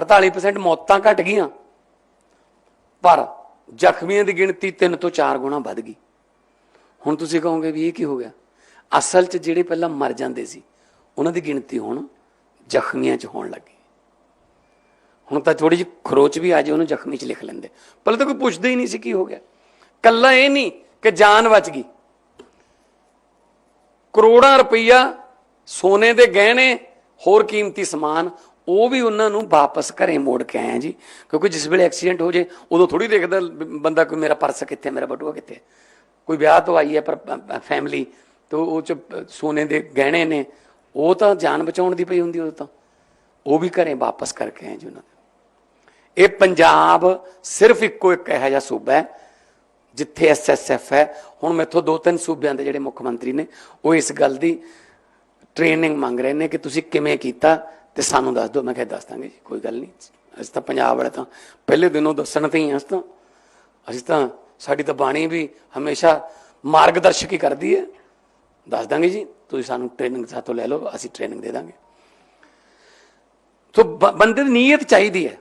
48% ਮੌਤਾਂ ਘਟ ਗਈਆਂ। ਪਰ ਜ਼ਖਮੀਆਂ ਦੀ ਗਿਣਤੀ 3 ਤੋਂ 4 ਗੁਣਾ ਵੱਧ ਗਈ। ਹੁਣ ਤੁਸੀਂ ਕਹੋਗੇ ਵੀ ਇਹ ਕੀ ਹੋ ਗਿਆ? ਅਸਲ 'ਚ ਜਿਹੜੇ ਪਹਿਲਾਂ ਮਰ ਜਾਂਦੇ ਸੀ, ਉਹਨਾਂ ਦੀ ਗਿਣਤੀ ਹੁਣ ਜ਼ਖਮੀਆਂ 'ਚ ਹੋਣ ਲੱਗੀ ਹੁਣ ਤਾਂ ਥੋੜੀ ਜਿਹੀ ਖਰੋਚ ਵੀ ਆ ਜੇ, ਉਹਨੂੰ ਜ਼ਖਮੀ 'ਚ ਲਿਖ ਲੈਂਦੇ। ਪਹਿਲਾਂ ਤਾਂ ਕੋਈ ਪੁੱਛਦਾ ਹੀ ਨਹੀਂ ਸੀ ਕੀ ਹੋ ਗਿਆ। ਕੱਲਾ ਇਹ ਨਹੀਂ ਕਿ ਜਾਨ ਬਚ ਗਈ। ਕਰੋੜਾਂ ਰੁਪਈਆ ਸੋਨੇ ਦੇ ਗਹਿਣੇ, ਹੋਰ ਕੀਮਤੀ ਸਮਾਨ ਉਹ ਵੀ ਉਹਨਾਂ ਨੂੰ ਵਾਪਸ ਘਰੇ ਮੋੜ ਕੇ ਆਇਆ ਜੀ। ਕਿਉਂਕਿ ਜਿਸ ਵੇਲੇ ਐਕਸੀਡੈਂਟ ਹੋ ਜੇ, ਉਦੋਂ ਥੋੜੀ ਦੇਖਦਾ ਬੰਦਾ ਕੋਈ ਮੇਰਾ ਪਰਸ ਕਿੱਥੇ, ਮੇਰਾ ਬਟੂਆ ਕਿੱਥੇ। ਕੋਈ ਵਿਆਹ ਤੋਂ ਆਈ ਹੈ ਪਰ ਫੈਮਿਲੀ ਤੋਂ ਉਹ ਚ ਸੋਨੇ ਦੇ ਗਹਿਣੇ ਨੇ, ਉਹ ਤਾਂ ਜਾਨ ਬਚਾਉਣ ਦੀ ਪਈ ਹੁੰਦੀ ਉਹ ਤਾਂ। ਉਹ ਵੀ ਘਰੇ ਵਾਪਸ ਕਰਕੇ ਆਏ ਜੀ ਉਹਨਾਂ ਦੇ। ਇਹ ਪੰਜਾਬ ਸਿਰਫ ਇੱਕੋ ਇੱਕ ਇਹੋ ਜਿਹਾ ਸੂਬਾ ਹੈ, ਜਿੱਥੇ ਐਸਐਸਐਫ ਹੈ। ਹੁਣ ਮੈਥੋਂ ਦੋ ਤਿੰਨ ਸੂਬਿਆਂ ਦੇ ਜਿਹੜੇ ਮੁੱਖ ਮੰਤਰੀ ਨੇ, ਉਹ ਇਸ ਗੱਲ ਦੀ ਟ੍ਰੇਨਿੰਗ ਮੰਗ ਰਹੇ ਨੇ ਕਿ ਤੁਸੀਂ ਕਿਵੇਂ ਕੀਤਾ ਤੇ ਸਾਨੂੰ ਦੱਸ ਦਿਓ, ਮੈਂ ਕਿਹਾ ਦੱਸ ਦਾਂਗੇ ਜੀ, ਕੋਈ ਗੱਲ ਨਹੀਂ। ਅਸੀਂ ਤਾਂ ਪੰਜਾਬ ਵਾਲੇ ਤਾਂ ਪਹਿਲੇ ਦਿਨੋਂ ਦੱਸਣ ਤੇ ਹੀ ਹਾਂ, ਅਸੀਂ ਤਾਂ ਅਸੀਂ ਤਾਂ ਸਾਡੀ ਤਾਂ ਬਾਣੀ ਵੀ ਹਮੇਸ਼ਾ ਮਾਰਗਦਰਸ਼ਕ ਹੀ ਕਰਦੀ ਹੈ। ਦੱਸ ਦਾਂਗੇ ਜੀ, ਤੁਸੀਂ ਸਾਨੂੰ ਟ੍ਰੇਨਿੰਗ ਸਾਤੋਂ ਲੈ ਲਓ, ਅਸੀਂ ਟ੍ਰੇਨਿੰਗ ਦੇ ਦਾਂਗੇ। ਸੋ ਬ- ਬੰਦੇ ਦੀ ਨੀਅਤ ਚਾਹੀਦੀ ਹੈ।